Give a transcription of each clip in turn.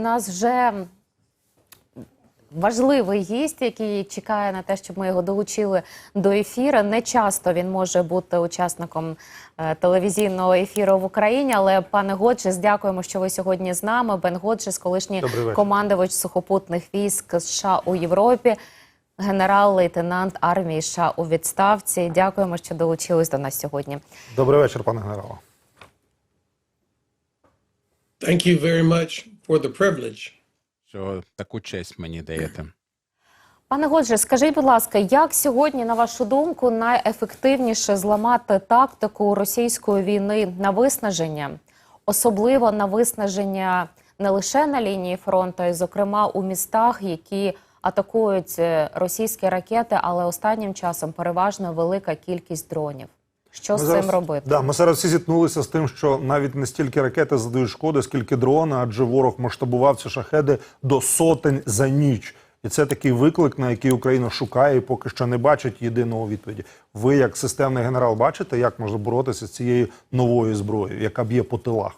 У нас вже важливий гість, який чекає на те, щоб ми його долучили до ефіру. Не часто він може бути учасником е, телевізійного ефіру в Україні. Але пане Годжес, дякуємо, що ви сьогодні з нами. Бен Годжес, колишній командувач сухопутних військ США у Європі, генерал-лейтенант армії США у відставці. Дякуємо, що долучились до нас сьогодні. Добрий вечір, пане генерале. Thank you very much for the privilege. що таку честь мені даєте. Пане Годже, скажіть, будь ласка, як сьогодні, на вашу думку, найефективніше зламати тактику російської війни на виснаження, особливо на виснаження не лише на лінії фронту, а й зокрема у містах, які атакують е, російські ракети, але останнім часом переважно велика кількість дронів. Що Ми з зараз- цим робити? Да, ми зараз всі зіткнулися з тим, що навіть не стільки ракети задають шкоди, скільки дрони, адже ворог масштабував ці шахеди до сотень за ніч. І це такий виклик, на який Україна шукає і поки що не бачить єдиного відповіді. Ви, як системний генерал, бачите, як можна боротися з цією новою зброєю, яка б'є по тилах?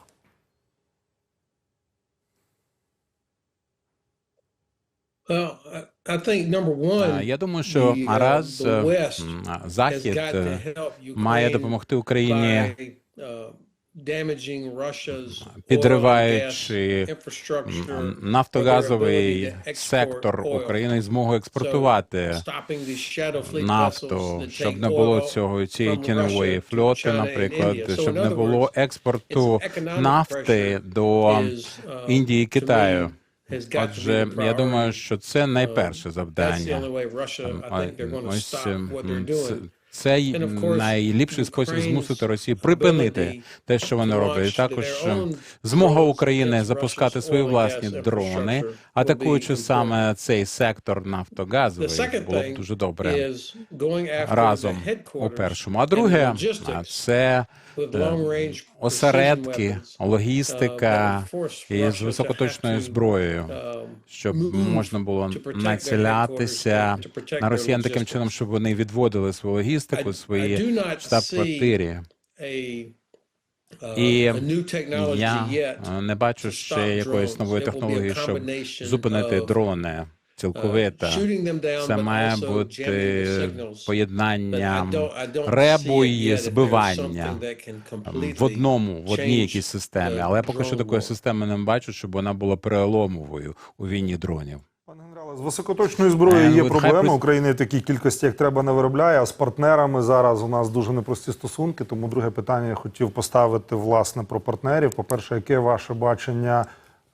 Я думаю, що uh, раз е, Захід е, має допомогти Україні, uh, підриваючи нафтогазовий сектор. України змогу експортувати нафту, щоб не було цього цієї тіньової and наприклад, щоб не було експорту нафти до uh, Індії і Китаю. Отже, я думаю, що це найперше завдання. Ось це, найліпший спосіб змусити Росію припинити те, що вони роблять. І також змога України запускати свої власні дрони, атакуючи саме цей сектор нафтогазовий, було б дуже добре разом у першому. А друге, це е, осередки, логістика uh, that із високоточною зброєю. um, щоб можна було націлятися на росіян таким чином, щоб вони відводили свою логістику, I- I свої штаб-квартирі. uh, І Я е, не бачу ще якоїсь нової технології, щоб зупинити дрони uh, цілковито. down, Це має бути don't ребу і збивання ем, в одному, в одній якійсь системі. Але я поки що такої системи не бачу, щоб вона була переломовою у війні дронів. З високоточною зброєю є with проблема. України такій кількості, як треба, не виробляє. А з партнерами зараз у нас дуже непрості стосунки. Тому друге питання я хотів поставити власне про партнерів. По-перше, яке ваше бачення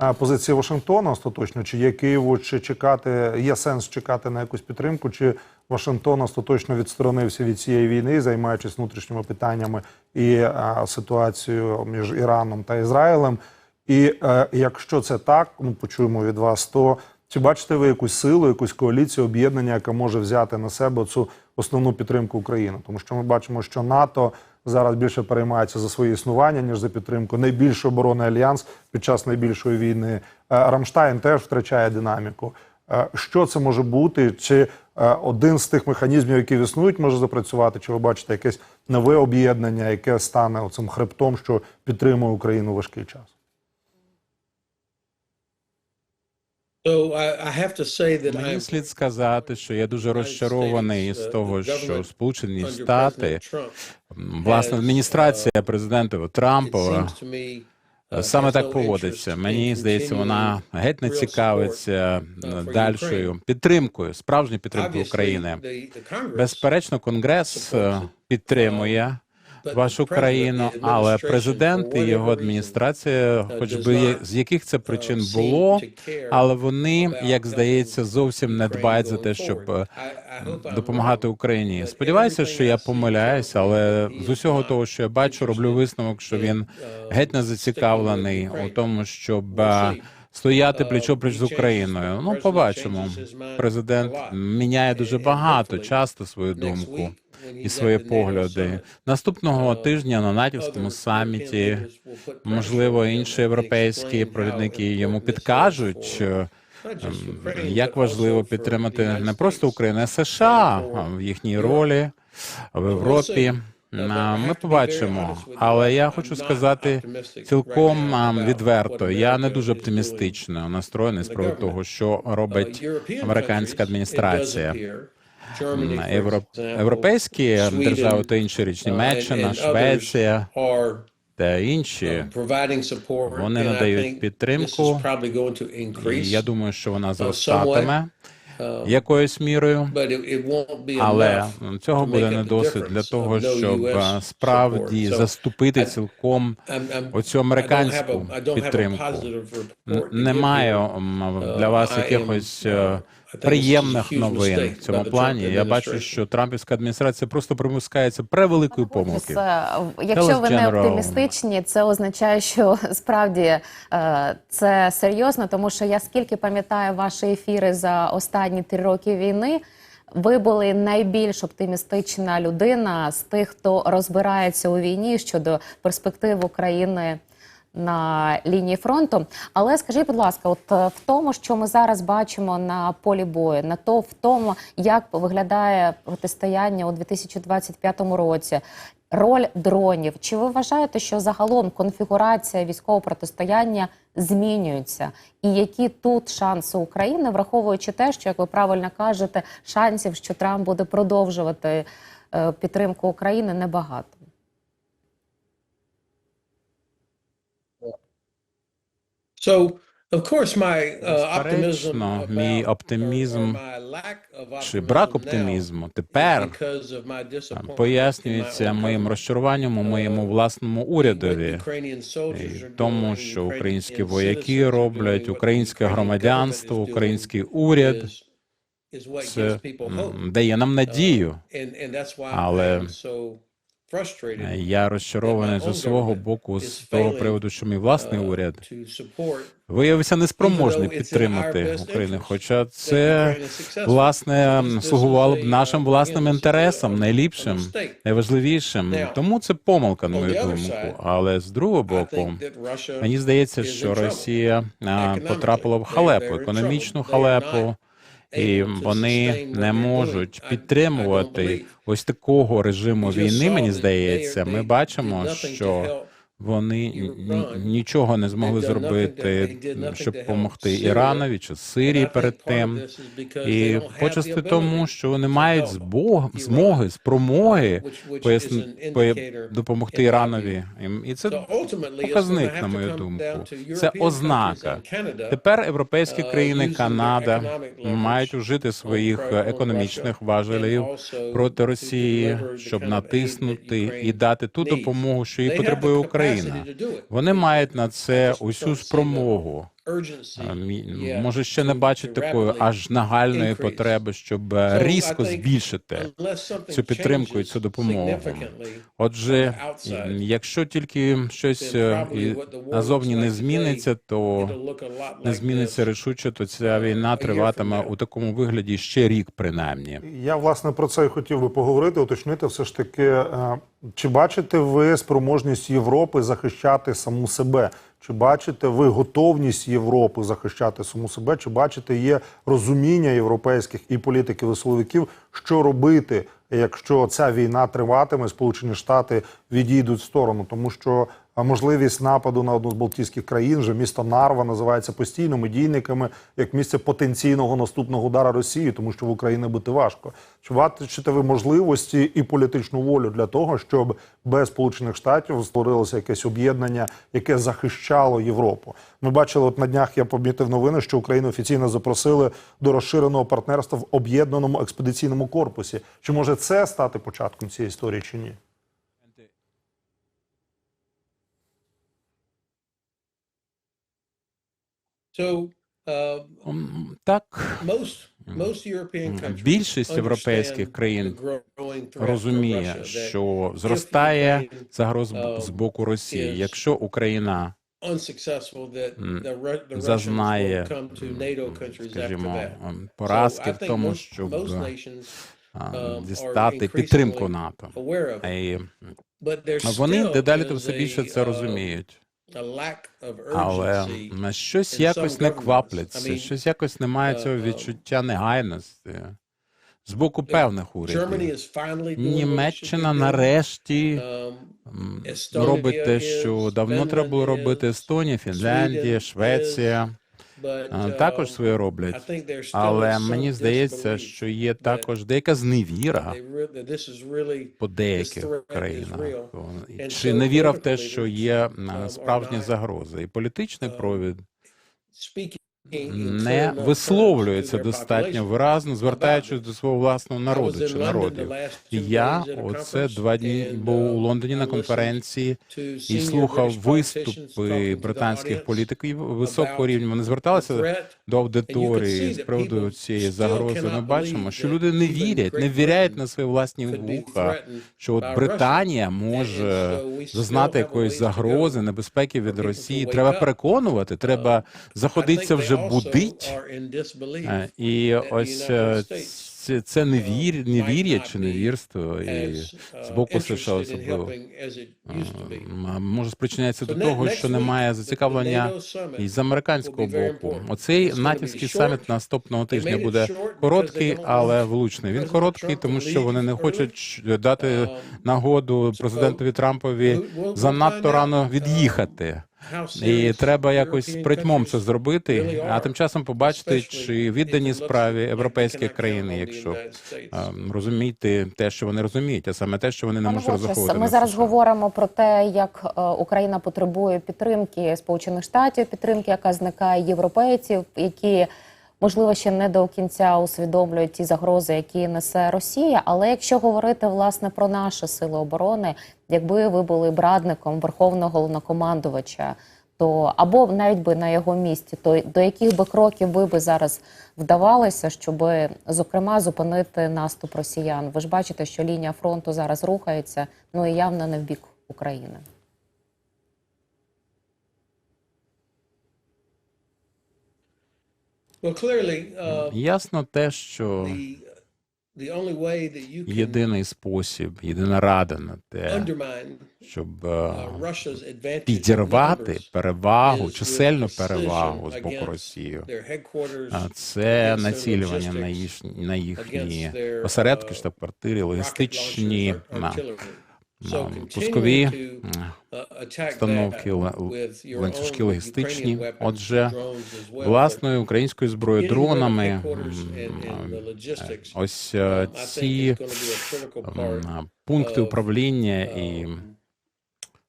е, позиції Вашингтона остаточно? Чи є Києву, чи чекати, є сенс чекати на якусь підтримку? Чи Вашингтон остаточно відсторонився від цієї війни, займаючись внутрішніми питаннями і е, ситуацією між Іраном та Ізраїлем? І е, якщо це так, ну почуємо від вас, то чи бачите ви якусь силу, якусь коаліцію, об'єднання, яка може взяти на себе цю основну підтримку України? Тому що ми бачимо, що НАТО зараз більше переймається за своє існування ніж за підтримку. Найбільший оборонний альянс під час найбільшої війни. Е, Рамштайн теж втрачає динаміку. Е, Що це може бути? Чи е, один з тих механізмів, які існують, може запрацювати? Чи ви бачите якесь нове об'єднання, яке стане оцим хребтом, що підтримує Україну важкий час? Мені слід сказати, що я дуже розчарований із uh, того, що Сполучені Штати, власне, адміністрація президента Трампа me, uh, саме так поводиться. Мені здається, вона геть не цікавиться uh, дальшою підтримкою, справжньою підтримкою України. Безперечно, Конгрес е, підтримує вашу країну, але президент і його адміністрація, хоч би з яких це причин uh, було, to care але вони, як здається, зовсім не дбають за те, щоб е, допомагати Україні. Сподіваюся, що я помиляюся, але з усього того, що я бачу, роблю висновок, що він uh, геть не зацікавлений у тому, щоб е, стояти Uh, пліч з Україною. Ну, побачимо. Президент міняє дуже багато часто свою думку і свої погляди. Наступного uh, тижня на натівському саміті, можливо, інші європейські провідники йому підкажуть. е, Як важливо підтримати не просто Україну, а США в їхній ролі в Європі. Ми побачимо, але я хочу сказати цілком відверто. Я не дуже оптимістично настроєний з приводу того, що робить американська адміністрація. Європейські держави та інші річ, Німеччина, Швеція та інші. Вони надають підтримку. І я думаю, що вона зростатиме якоюсь мірою. Але цього буде не досить для того, щоб справді заступити цілком оцю американську підтримку. Немає для вас якихось приємних новин в цьому плані. Я бачу, що Трампівська адміністрація просто примускається превеликої помилки. Якщо ви не оптимістичні, це означає, що справді е, це серйозно, тому що я скільки пам'ятаю ваші ефіри за останні три роки війни. Ви були найбільш оптимістична людина з тих, хто розбирається у війні щодо перспектив України на лінії фронту. Але скажіть, будь ласка, от е, в тому, що ми зараз бачимо на полі бою, на то в тому, як виглядає протистояння у 2025 році, роль дронів. Чи ви вважаєте, що загалом конфігурація військового протистояння змінюється? І які тут шанси України, враховуючи те, що як ви правильно кажете, шансів, що Трамп буде продовжувати е, підтримку України, небагато. Безперечно, мій оптимізм чи брак оптимізму тепер пояснюється моїм розчаруванням у моєму власному урядові, і тому, що українські вояки роблять, українське громадянство, український уряд це дає нам надію. Але Я розчарований з свого боку з того приводу, що мій власний уряд виявився неспроможний підтримати Україну. Хоча це власне слугувало б нашим власним інтересам, найліпшим, найважливішим. Тому це помилка, на мою думку. Але з другого боку, мені здається, що Росія потрапила в халепу, економічну халепу. І вони не можуть підтримувати ось такого режиму війни. Мені здається, ми бачимо, що вони нічого не змогли зробити, щоб допомогти Іранові чи Сирії перед тим. І почасти тому, що вони мають због, змоги, спромоги поясни, допомогти Іранові. І- це показник, на мою думку. Це ознака. Тепер європейські країни, Канада мають вжити своїх економічних важелів проти Росії, щоб натиснути і дати ту допомогу, що їй потребує Україна. Вони мають на це усю спромогу. Може, ще не бачать такої аж нагальної потреби, щоб е, різко збільшити цю підтримку і цю допомогу. Отже, якщо тільки щось е, і назовні не зміниться, то не зміниться рішуче, то ця війна триватиме у такому вигляді ще рік, принаймні. Я власне про це і хотів би поговорити, уточнити все ж таки, е, чи бачите ви спроможність Європи захищати саму себе? Чи бачите ви готовність Європи захищати саму себе? Чи бачите є розуміння європейських і політиків і силовиків, що робити, якщо ця війна триватиме, Сполучені Штати відійдуть в сторону, тому що можливість нападу на одну з Балтійських країн, вже місто Нарва називається постійно медійниками як місце потенційного наступного удара Росії, тому що в Україні бути важко. Чи бачите ви можливості і політичну волю для того, щоб без Сполучених Штатів створилося якесь об'єднання, яке захищало Європу? Ми бачили, от на днях я помітив новини, що Україну офіційно запросили до розширеного партнерства в об'єднаному експедиційному корпусі. Чи може це стати початком цієї історії, чи ні? Так, Більшість європейських країн розуміє, що зростає загроза з боку Росії. Якщо Україна зазнає, скажімо, поразки в тому, щоб а, дістати підтримку НАТО, і вони дедалі то все більше це розуміють. Але на щось якось не квапляться, щось якось немає цього відчуття негайності. з боку певних урядів. Німеччина нарешті Um, робить те, що давно треба було робити Естонія, Фінляндія, Швеція. Uh, Також своє роблять. Але мені здається, що є також деяка зневіра по деяких країнах. Чи невіра в те, що є справжня загроза, справжні загрози, і політичний uh, провід не висловлюється достатньо виразно, звертаючись до свого власного народу чи народів. І я оце два дні був у uh, Лондоні на конференції і слухав виступи британських політиків високого рівня. Вони зверталися до аудиторії з приводу цієї загрози. Ми бачимо, що люди не вірять, не Britain на свої власні вуха. Що от Британія може зазнати якоїсь загрози, небезпеки від Росії. Треба переконувати, треба заходитися вже also будить. Е, І ось е, це, невір, might невір'я чи невірство, і з uh, боку США особливо м, може спричиняється до того, що немає зацікавлення і з американського боку. Оцей натівський саміт наступного тижня буде короткий, але влучний. Він короткий, тому що вони не хочуть дати Um, нагоду президентові Трампові we'll- we'll занадто рано uh, від'їхати. І треба якось притьмом це зробити, а тим часом побачити, чи віддані справі європейських країн, якщо розуміти те, що вони розуміють, а саме те, що вони не можуть розраховувати. ми зараз говоримо про те, як е, Україна потребує підтримки Сполучених Штатів, підтримки, яка зникає європейців, які можливо ще не до кінця усвідомлюють ті загрози, які несе Росія. Але якщо говорити власне про наші сили оборони, якби ви були б радником верховного головнокомандувача, то або навіть би на його місці, то до яких би кроків ви би зараз вдавалися, щоб зокрема зупинити наступ росіян? Ви ж бачите, що лінія фронту зараз рухається, ну і явно не в бік України. Ясно те, що єдиний спосіб, єдина рада на те, щоб е, uh, підірвати перевагу, чисельну перевагу з боку Росії. А це націлювання на їхні, на їхні осередки, uh, штаб-квартири, логістичні на, пускові uh, установки, ланцюжки логістичні. Отже, власною українською зброєю, дронами. Ось е, um, ці пункти управління і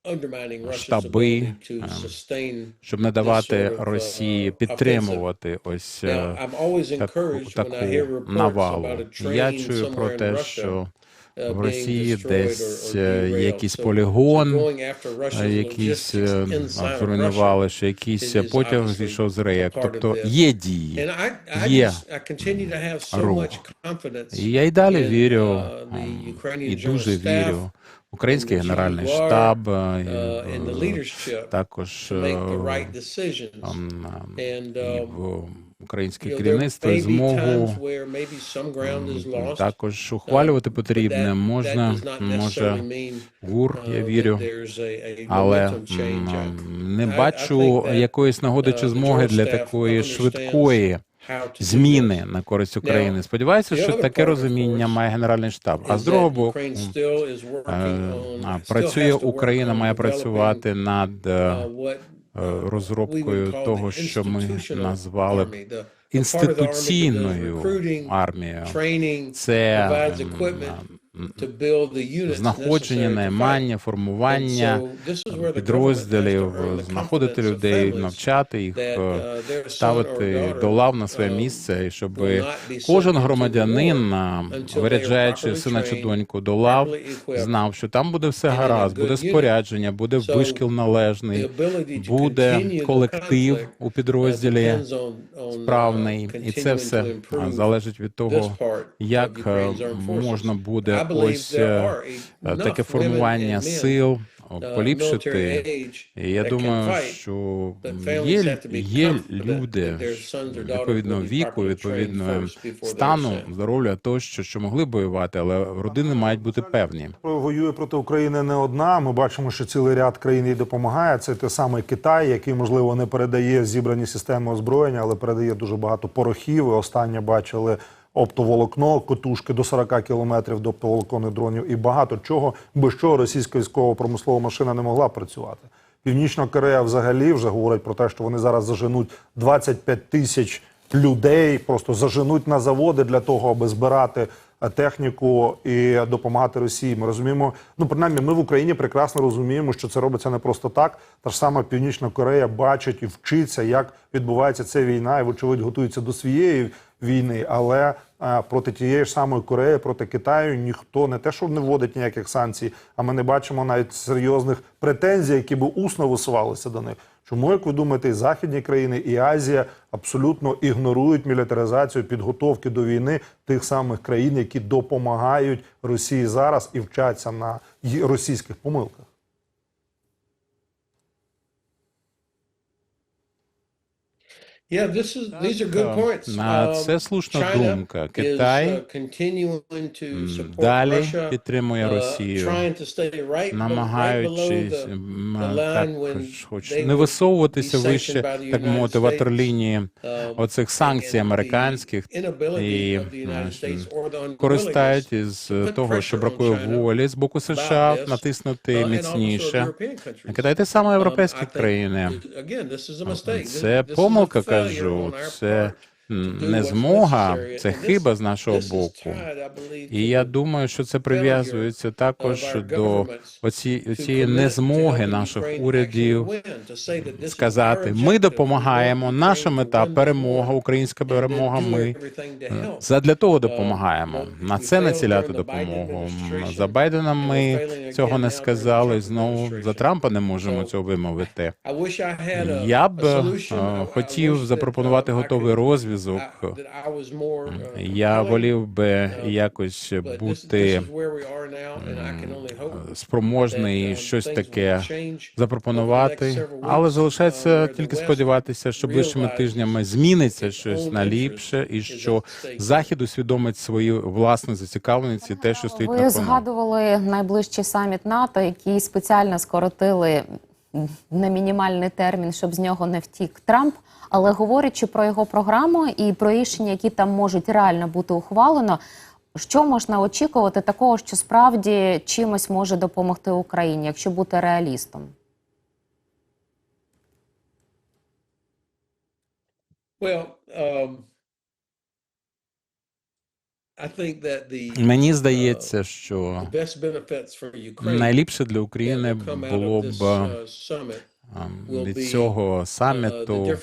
um, штаби, ем, щоб не давати uh, Росії підтримувати ось е, таку, таку навалу. Я чую про те, що uh, в Росії десь е, якийсь полігон, е, якісь е, зруйнували, що якийсь потяг зійшов з рейок. Тобто є дії. Є рух. І я й далі вірю uh, і дуже вірю. Український генеральний штаб, е, uh, е, також е, і um, в українське керівництво змогу також ухвалювати потрібне. Можна, може гур, я uh, вірю. Але не бачу якоїсь нагоди uh, чи змоги для такої швидкої зміни на користь України. Сподіваюся, що таке розуміння має генеральний штаб. А з другого боку, е, працює Україна, має працювати над е, uh, е, uh, розробкою того, що ми назвали б інституційною армією. Це знаходження, наймання, формування підрозділів, знаходити людей, навчати їх, е, uh, ставити до лав на своє um, місце, і щоб кожен громадянин, виряджаючи сина чи доньку до лав, знав, що там буде все гаразд, буде спорядження, буде вишкіл належний, буде колектив у uh, підрозділі uh, справний, і це все залежить від того, як е, можна буде ось е, е, таке формування сил uh, поліпшити. І я думаю, що є, є люди відповідного віку, are стану, здоров'я тощо, що могли воювати, але родини мають бути певні. Воює проти України не одна. Ми бачимо, що цілий ряд країн їй допомагає. Це той самий Китай, який можливо не передає зібрані системи озброєння, але передає дуже багато порохів. І останнє бачили оптоволокно, котушки до 40 кілометрів до оптоволоконних дронів і багато чого, без чого російська військово-промислова машина не могла працювати. Північна Корея взагалі вже говорить про те, що вони зараз заженуть 25 тисяч людей, просто заженуть на заводи для того, аби збирати е, техніку і допомагати Росії. Ми розуміємо, ну принаймні, ми в Україні прекрасно розуміємо, що це робиться не просто так. Та ж сама Північна Корея бачить і вчиться, як відбувається ця війна, і вочевидь готується до своєї війни. Але проти тієї ж самої Кореї, проти Китаю ніхто не те, що не вводить ніяких санкцій, а ми не бачимо навіть серйозних претензій, які би усно висувалися до них. Чому, як ви думаєте, і західні країни і Азія абсолютно ігнорують мілітаризацію підготовки до війни тих самих країн, які допомагають Росії зараз і вчаться на російських помилках? Це слушна China думка. is, Китай uh, continuing to м, support далі Russia, підтримує uh, Росію, trying to stay right, right below намагаючись хоч- не висовуватися вище, так мовити, ватерлінії Um, оцих санкцій and the американських inability і of the United м, States or the unwillingness користають із того, що бракує волі з боку США this, натиснути uh, міцніше. European countries. Китай те саме Um, європейські країни. again, this is a mistake. This- Це this is помилка, кажу. on our Це part. м, do Не змога, це хиба з нашого боку. І я думаю, що це прив'язується також до оці, to незмоги наших урядів сказати: ми допомагаємо, наша мета перемога, українська перемога. Ми задля того Uh, допомагаємо. На це націляти допомогу. За Байдена ми цього не сказали. Знову за. Трампа не можемо цього вимовити. Я б е, хотів запропонувати uh, готовий розв'язок. More, uh, Я волів би якось бути hope спроможний um, щось таке запропонувати, але залишається the тільки сподіватися, що ближчими тижнями зміниться щось на ліпше, і що. Захід усвідомить свої власні зацікавленості, те, що стоїть Ви на кону. згадували найближчий саміт НАТО, який спеціально скоротили на мінімальний термін, щоб з нього не втік Трамп. Але говорячи про його програму і про рішення, які там можуть реально бути ухвалено, що можна очікувати такого, що справді чимось може допомогти Україні, якщо бути реалістом? Well, um, Мені здається, що найліпше для України було б uh, ем, від цього uh, саміту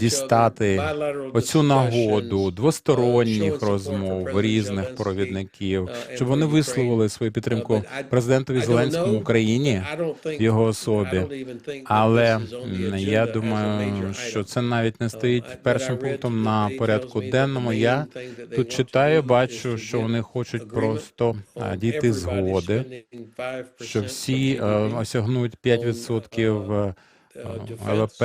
дістати оцю нагоду uh, двосторонніх розмов різних провідників, uh, щоб вони висловили свою підтримку Uh, президентові Зеленському Україні в його особі. Але я думаю, що це навіть не Uh, стоїть першим пунктом на порядку денному. Я тут читаю, бачу, що вони хочуть просто дійти згоди, spending 5% що всі е, осягнуть 5% е, uh, ВВП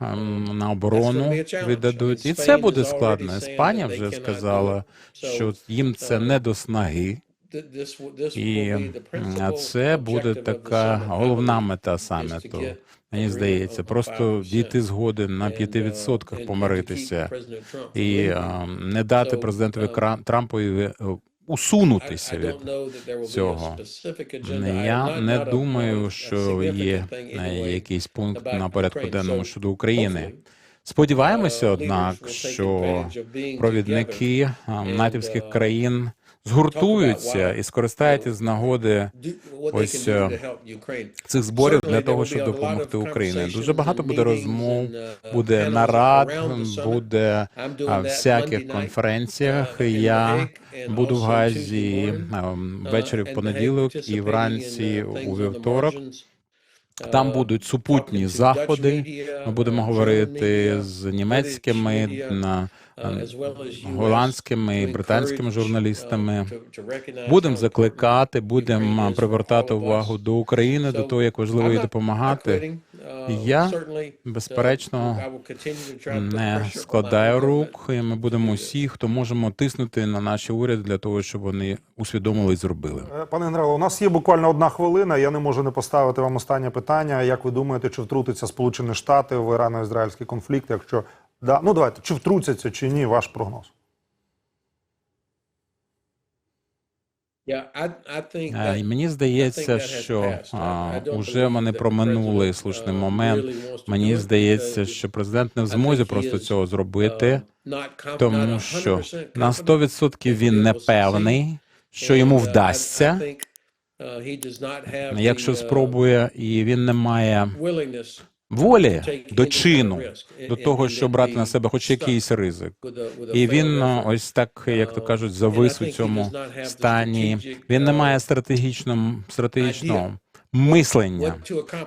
ем, на оборону віддадуть. І це буде складно. Іспанія вже сказала, що їм це не до снаги. І це буде така головна мета саміту. Мені здається, просто дійти згоди на 5% помиритися і е, не дати президентові Трампові е, усунутися від цього. Я не думаю, що є якийсь пункт на порядку денному щодо України. Сподіваємося, однак, що провідники натівських країн згуртуються і скористаються з нагоди ось, е, цих зборів для того, щоб допомогти Україні. Дуже багато буде розмов, буде нарад, буде а, всяких конференціях. Я буду в Газі ввечері в понеділок і вранці у вівторок. Там будуть супутні заходи. Ми будемо говорити з німецькими на голландськими і британськими журналістами. Будемо закликати, будемо привертати увагу до України, до того, як важливо їй допомагати. Я, безперечно, не складаю рук, і ми будемо усі, хто можемо тиснути на наші уряди для того, щоб вони усвідомили і зробили. Е, Пане генерале, у нас є буквально одна хвилина. Я не можу не поставити вам останнє питання. Як ви думаєте, чи втрутиться Сполучені Штати в ірано-ізраїльський конфлікт? Якщо да, ну давайте чи втрутяться чи ні, ваш прогноз? І мені здається, що а, уже believe вони проминули слушний uh, момент. Мені здається, що президент не в змозі просто цього зробити, uh, тому що 100% на confident 100% він не певний, що йому uh, вдасться. uh, Якщо uh, спробує, і він не має волі до чину, до того, щоб брати на себе хоч якийсь ризик. І він ось так, як то кажуть, завис у цьому стані. Він не має стратегічного стратегічного мислення,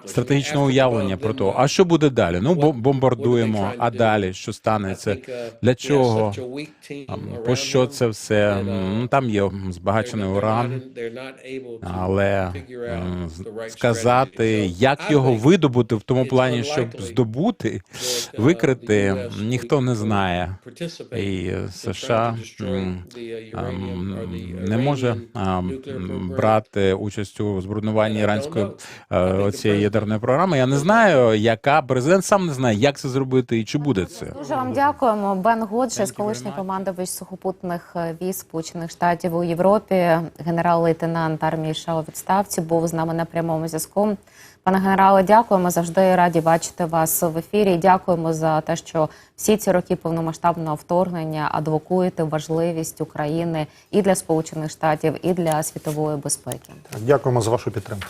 стратегічного уявлення про what? а що буде далі? Ну, бомбардуємо, а далі що станеться? uh, Для чого? По що це все? uh, Ну, Там є збагачений уран. Але сказати, як його видобути в тому плані, щоб здобути, uh, викрити, ніхто не знає. І США uh, не може брати участь у збруднуванні And Know. е, president ядерної програми. Я не знаю, яка президент сам не знає, як це зробити і чи буде це. Дуже вам дякуємо. Бен Годжес, колишній командувач сухопутних е, військ Сполучених Штатів у Європі, генерал-лейтенант армії США у відставці, був з нами на прямому зв'язку. Пане генерале, дякуємо. Завжди раді бачити вас в ефірі. Дякуємо за те, що всі ці роки повномасштабного вторгнення адвокуєте важливість України і для Сполучених Штатів, і для світової безпеки. Дякуємо за вашу підтримку.